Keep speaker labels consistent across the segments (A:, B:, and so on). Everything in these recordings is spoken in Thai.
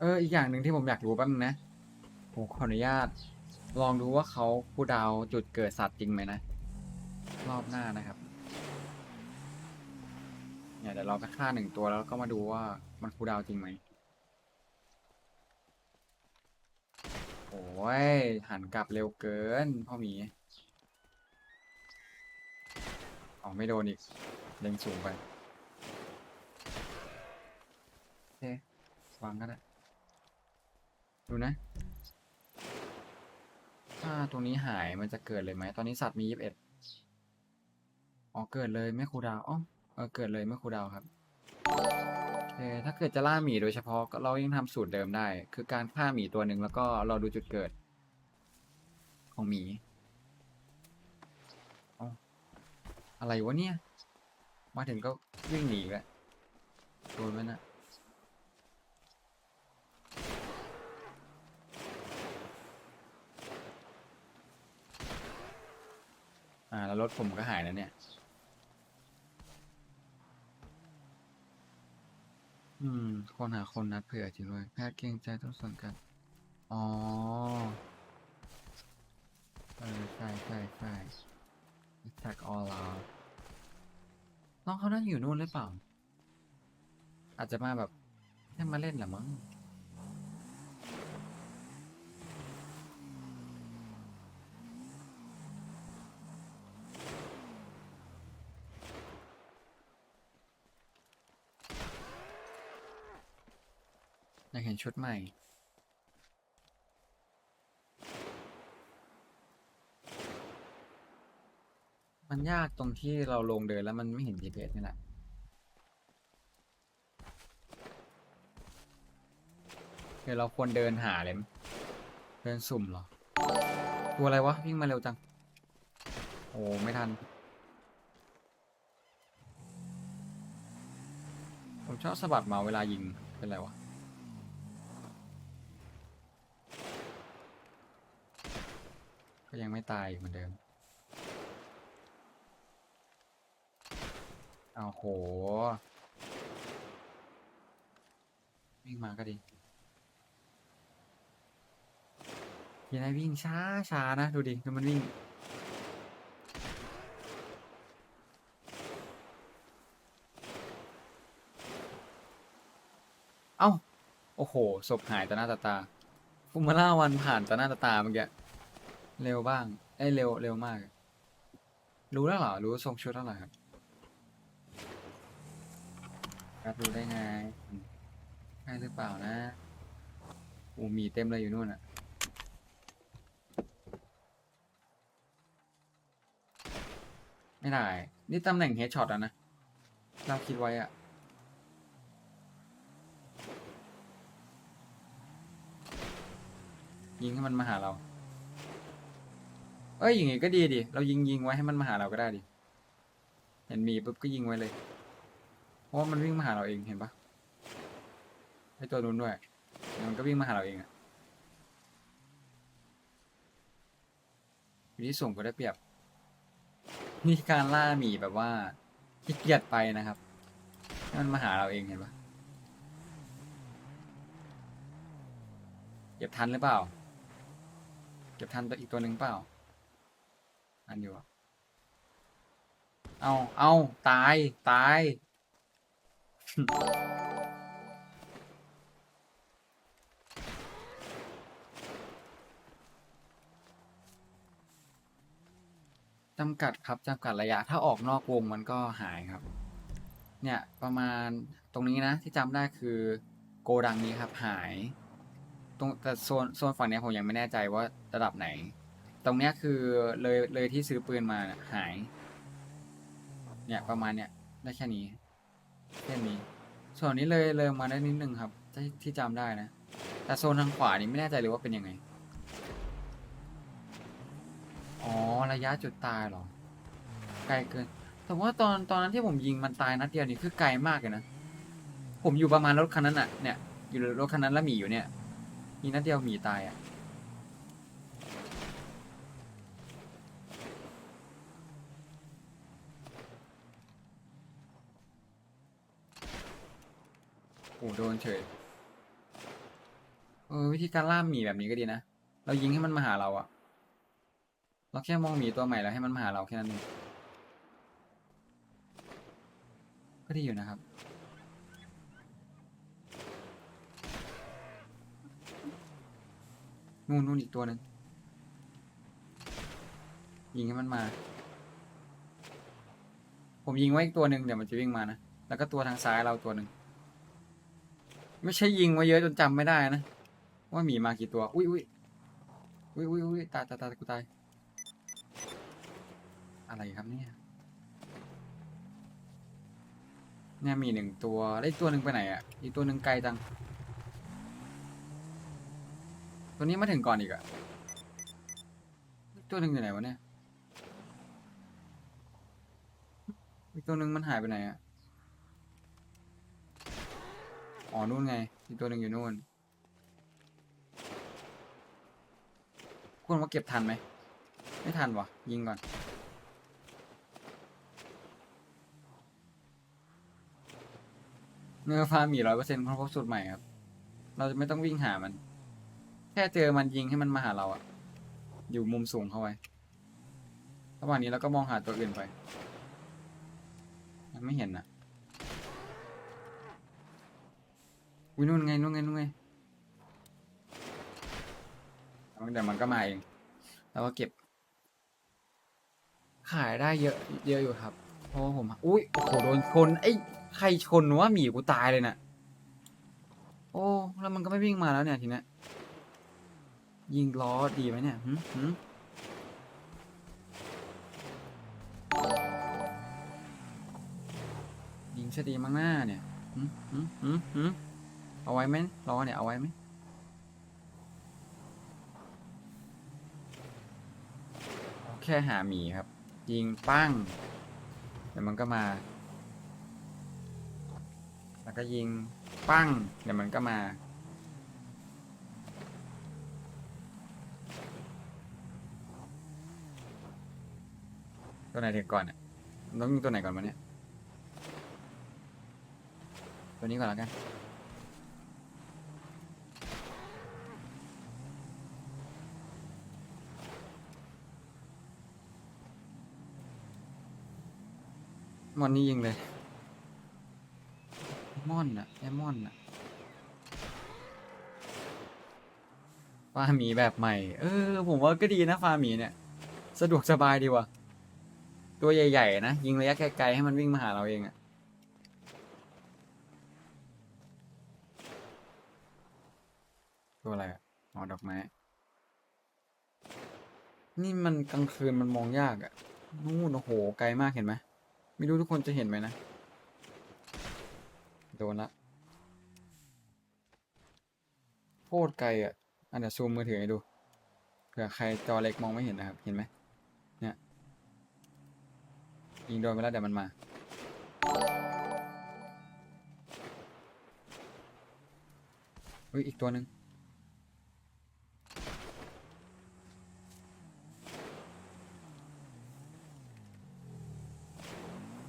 A: เอออีกอย่างหนึ่งที่ผมอยากรู้แป๊บนึงนะผมขออนุญาต ลองดูว่าเขาคูลดาวจุดเกิดสัตว์จริงไหมนะ รอบหน้านะครับ เนี่ยเดี๋ยวเราไปฆ่าหนึ่งตัวแล้วก็มาดูว่ามันคูลดาวจริงไหมโอ้ย หันกลับเร็วเกินพ่อหมีอ๋อไม่โดนอีกเล็งสูงไป โอเควางก็ได้ ดูนะ ถ้าตรงนี้หายมันจะเกิดเลยไหม ตอนนี้สัตว์มียี่สิบเอ็ดอ๋อเกิดเลยไม่ครูดาวอ๋อเออเกิดเลยไม่ครูดาวครับโอเคถ้าเกิดจะล่าหมีโดยเฉพาะก็เรายังทำสูตรเดิมได้ คือการฆ่าหมีตัวหนึ่งแล้วก็เราดูจุดเกิด ของหมีอ๋ออะไรวะเนี่ย มาถึงก็วิ่งหนีอีกแล้วโดนไหมนะ อ่าแล้วรถผมก็หายแล้วเนี่ย อืม คนหาคนนัดเผื่อจริงด้วยแพทย์เกรงใจต้องส่วนกันอ๋อเออใช่ใช่ใช่ attack all out น้องเขานั่นอยู่นู่นหรือเปล่า อาจจะมาแบบให้มาเล่นแหละมั้งากเห็นชุดใหม่ มันยากตรงที่เราลงเดินแล้วมันไม่เห็น GPS นี่แหละเดี๋ยวเราควรเดินหาเลยมเดินสุ่มเหรอ ตัวอะไรวะวิ่งมาเร็วจัง โอ้ไม่ทัน ผมชอบสะบัดเมาเวลายิง เป็นไรวะ ก็ยังไม่ตายอยู่เหมือนเดิมเอาโห วิ่งมาก็ดียังไงวิ่งช้าช้านะ ดูดิดูมันวิ่ง เอ้า โอ้โห ศพหายต่อหน้าต่อตาฟุมาล่าวันผ่านต่อหน้าต่อตาเมื่อกี้ เร็วบ้างเอ้ยเร็วเร็วมาก รู้แล้วเหรอ รู้ทรงชุดแล้วเหรอครับครับรู้ได้ไงอืมใช่หรือเปล่านะอูมีเต็มเลยอยู่นู่นอะไม่ได้ นี่ตำแหน่งเฮดช็อตอะนะ เราคิดไว้อะยิงให้มันมาหาเรา เอ้ยอย่างงี้ก็ดีดิ เรายิงยิงไว้ให้มันมาหาเราก็ได้ดิ เห็นมีปุ๊บก็ยิงไว้เลย เพราะว่ามันวิ่งมาหาเราเองเห็นปะไอตัวนู้นด้วยเดี๋ยวมันก็วิ่งมาหาเราเองอะอยู่ที่สูงก็ได้เปรียบ นี่การล่าหมีแบบว่าขี้เกียจไปนะครับให้มันมาหาเราเองเห็นปะเก็บทันหรือเปล่า เก็บทันตัวอีกตัวหนึ่งเปล่า อันอยู่อะเอาเอาตาย ตาย จำกัดครับ จำกัดระยะ ถ้าออกนอกวงมันก็หายครับ เนี่ย ประมาณตรงนี้นะ ที่จำได้คือโกดังนี้ครับหาย ตรงแต่โซนโซนฝั่งนี้ผมยังไม่แน่ใจว่าระดับไหน ตรงเนี้ยคือเลยเลยที่ซื้อปืนมาน่ะหาย เนี่ยประมาณเนี้ยได้แค่นี้แค่นี้ ส่วนนี้เลยเลยมาได้นิดนึงครับที่ที่จำได้นะ แต่โซนทางขวานี่ไม่แน่ใจเลยว่าเป็นยังไง อ๋อระยะจุดตายเหรอ ไกลเกิน แต่ว่าตอนตอนนั้นที่ผมยิงมันตายนัดเดียวนี่คือไกลมากเลยนะ ผมอยู่ประมาณรถคันนั้นอะเนี่ย อยู่รถคันนั้นแล้วหมีอยู่เนี่ยมีนัดเดียวหมีตายอะ อ้โดนเฉยเอวิธีการล่าหมีแบบนี้ก็ดีนะ เรายิงให้มันมาหาเราอะเราแค่มองหมีตัวใหม่แล้วให้มันมาหาเราแค่นั้นเองก็ดีอยู่นะครับ นู่นนู่นอีกตัวหนึ่งยิงให้มันมา ผมยิงไว้อีกตัวหนึ่งเดี๋ยวมันจะวิ่งมานะ แล้วก็ตัวทางซ้ายเราตัวหนึ่ง ไม่ใช่ยิงไว้เยอะจนจำไม่ได้นะ ว่าหมีมากี่ตัว อุ้ยอุ้ยอุ้ยอุ้ยอุ้ยตายตายตายกูตาย อะไรครับเนี่ย เนี่ยมีหนึ่งตัวแล้วอีกตัวหนึ่งไปไหนอะ อีกตัวหนึ่งไกลจัง ตัวนี้มาถึงก่อนอีกอะ ตัวหนึ่งอยู่ไหนวะเนี่ย อีกตัวหนึ่งมันหายไปไหนอะ อ๋อนู่นไง อีกตัวหนึ่งอยู่นู่นควรว่าเก็บทันไหม ไม่ทันวะยิงก่อน เนื้อฟ้ามีร้อยเปอร์เซ็นต์เพราะพบสูตรใหม่ครับ เราจะไม่ต้องวิ่งหามัน แค่เจอมันยิงให้มันมาหาเราอะอยู่มุมสูงเข้าไว้ระหว่างนี้เราก็มองหาตัวอื่นไปมันไม่เห็นอะ วินู่นไงนู่นไงนู่นไงเดี๋ยวมันก็มาเองแล้วก็เก็บ ขายได้เยอะ เยอะอยู่ครับเพราะว่าผมอุ้ยโอ้โหโดนชนไอ้ใครชนวะหมีกูตายเลยน่ะ โอ้แล้วมันก็ไม่วิ่งมาแล้วเนี่ยทีเนี้ยยิงล้อดีไหมเนี่ยหืมหืมยิงชดีมั้งหน้าเนี่ยหืมหืมหืมหืม เอาไว้ไหมล้อเนี่ยเอาไว้ไหมแค่หาหมีครับ ยิงปั้งเดี๋ยวมันก็มา แล้วก็ยิงปั้งเดี๋ยวมันก็มาตัวไหนถึงก่อนเนี่ยต้องยิงตัวไหนก่อนวะเนี่ย ตัวนี้ก่อนแล้วกัน มอนนี่ยิงเลยมอนอะไอมอนอะฟาร์มหมีแบบใหม่ เออ ผมว่าก็ดีนะฟาร์มหมีเนี่ย สะดวกสบายดีว่ะ ตัวใหญ่ๆนะ ยิงระยะไกลๆให้มันวิ่งมาหาเราเองอะตัวอะไรอะอ๋อดอกไม้ นี่มันกลางคืนมันมองยากอะนู่นโอ้โห ไกลมากเห็นไหม ไม่รู้ทุกคนจะเห็นไหมนะ โดนละโคตรไกลอะ อันเดี๋ยวซูมมือถือให้ดู เผื่อใครจอเล็กมองไม่เห็นนะครับ เห็นไหมเนี่ยยิงโดนไปแล้วเดี๋ยวมันมาเฮ้ยอีกตัวหนึ่ง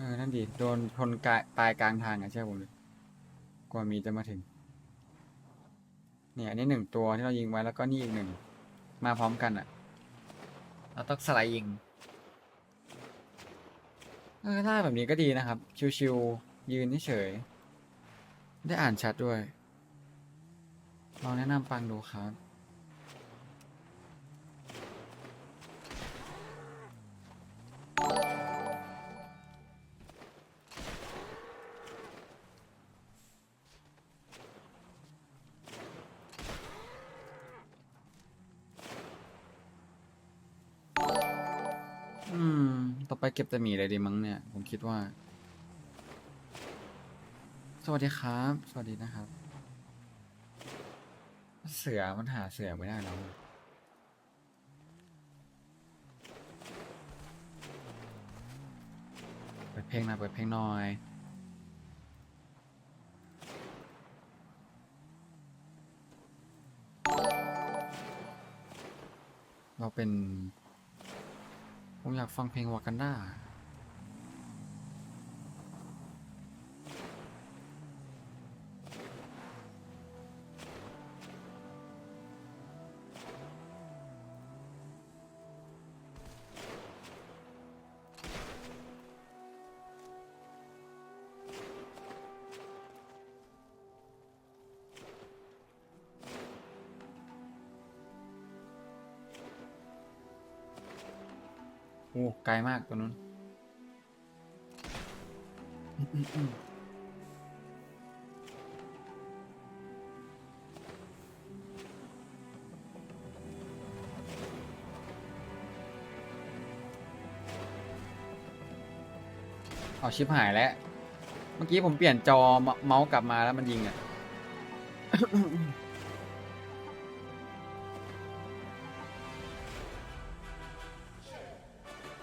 A: ออนั่นดีโดนชนกายตายกลางทางอะเชื่อผมเลยกว่ามีจะมาถึง เนี่ยอันนี้หนึ่งตัวที่เรายิงไว้แล้วก็นี่อีกหนึ่งมาพร้อมกันอะ เราต้องสไลด์ยิงเออถ้าแบบนี้ก็ดีนะครับ ชิวๆยืนเฉยได้อ่านชัดด้วยลองแนะนำปังดูครับ เก็บแต่หมีเลยดีมั้งเนี่ย ผมคิดว่า สวัสดีครับ สวัสดีนะครับ เสือมันหาเสือไม่ได้แล้วเปิดเพลงหนะเปิดเพลงหน่อยเราเป็น อยากฟังเพลงวากันดา อ้ไกลมากตัวนู้นเอาชิปหายแล้ว เมื่อกี้ผมเปลี่ยนจอเมเมาส์กลับมาแล้วมันยิงอะ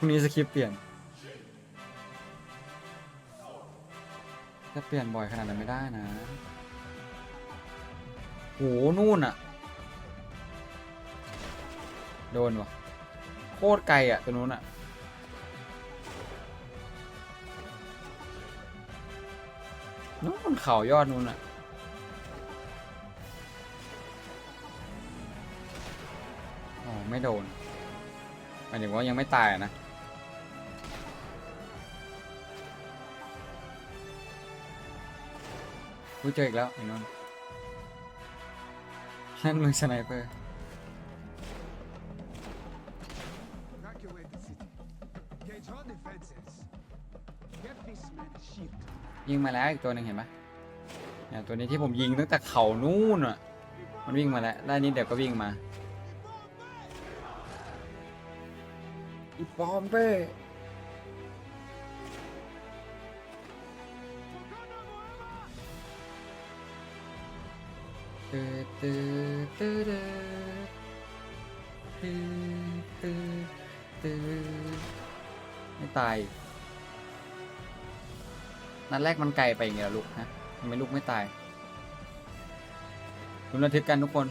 A: รุ่งนี้สคริปต์เปลี่ยนจะเปลี่ยนบ่อยขนาดนั้นไม่ได้นะโหนู่นอะโดนวะโคตรไกลอะตัวนู้นอะนู่นเขายอดนู้นอะอ๋อไม่โดนหมายถึงว่ายังไม่ตายนะ กูเจออีกแล้วไอ้นนท์นั่นมึงสไนเปอร์
B: Evacuate the city. Gage all defenses. Get this man shit.
A: ยิงมาแล้วอีกตัวหนึ่งเห็นปะเนี่ยตัวนี้ที่ผมยิงตั้งแต่เขานู่นอะ มันวิ่งมาแล้วได้นี้เดี๋ยวก็วิ่งมาอีปอมเป้ ตื้อตื้อตื้อตื้อตื้อตื้อไม่ตายนัดแรกมันไกลไปอย่างเงี้ยลูกฮะทำไมลูกไม่ตายลุ้นระทึกกันทุกคน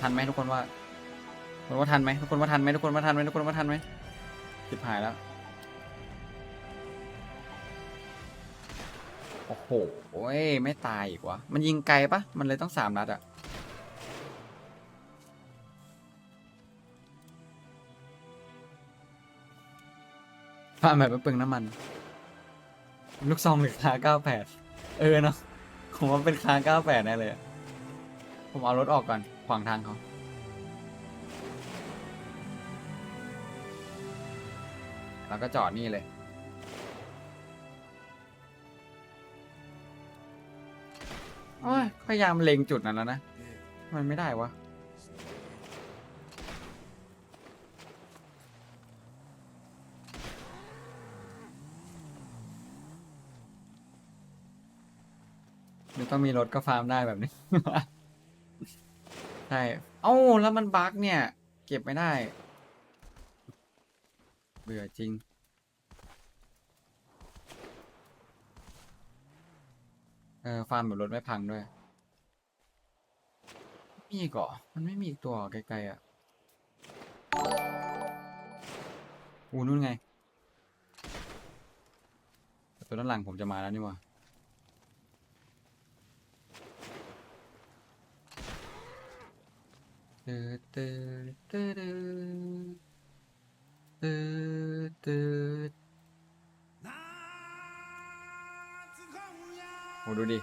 A: ทันไหมทุกคนว่าทุกคนว่าทันไหมทุกคนว่าทันไหมทุกคนว่าทันไหมทุกคนว่าทันไหมจิบหายแล้ว อ้โห โอ้ย ไม่ตายอีกวะ มันยิงไกลปะ มันเลยต้องสามนัดอะฟาร์มแบบไม่เปลืองน้ำมัน ลูกซองหรือคาเก้าแปดเออเนาะ ผมว่าเป็นคาเก้าแปดแน่เลย ผมเอารถออกก่อน ขวางทางเขาแล้วก็จอดนี่เลย โอ้ยพยายามเล็งจุดนั้นแล้วนะ มันไม่ได้วะ ไม่ต้องมีรถก็ฟาร์มได้แบบนี้ ใช่ เอ้า แล้วมันบั๊กเนี่ย เก็บไม่ได้ เบื่อจริง เออฟาร์มแบบรถไม่พังด้วย มีอีก่อมันไม่มีอีกตัวไกลๆอะอูนู่นไง ตัวด้านหลังผมจะมาแล้วนี่ว่าตืดตืดตืดตืดตื โหดูดิ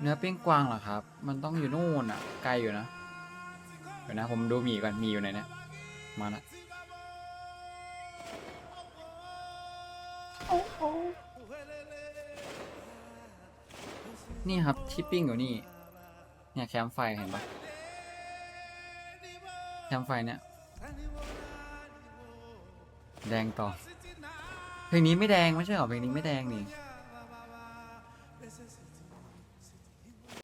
A: เนื้อเป้งกวางเหรอครับ มันต้องอยู่นู่นอะ ไกลอยู่นะ เดี๋ยวนะ ผมดูหมีก่อนหมีอยู่ไหนเนี่ย มาละนี่ครับที่ปิ้งอยู่นี่ เนี่ยแคมไฟเห็นปะแคมไฟเนี่ย แดงต่อเพลงนี้ไม่แดงไม่ใช่เหรอเพลงนี้ไม่แดงนี่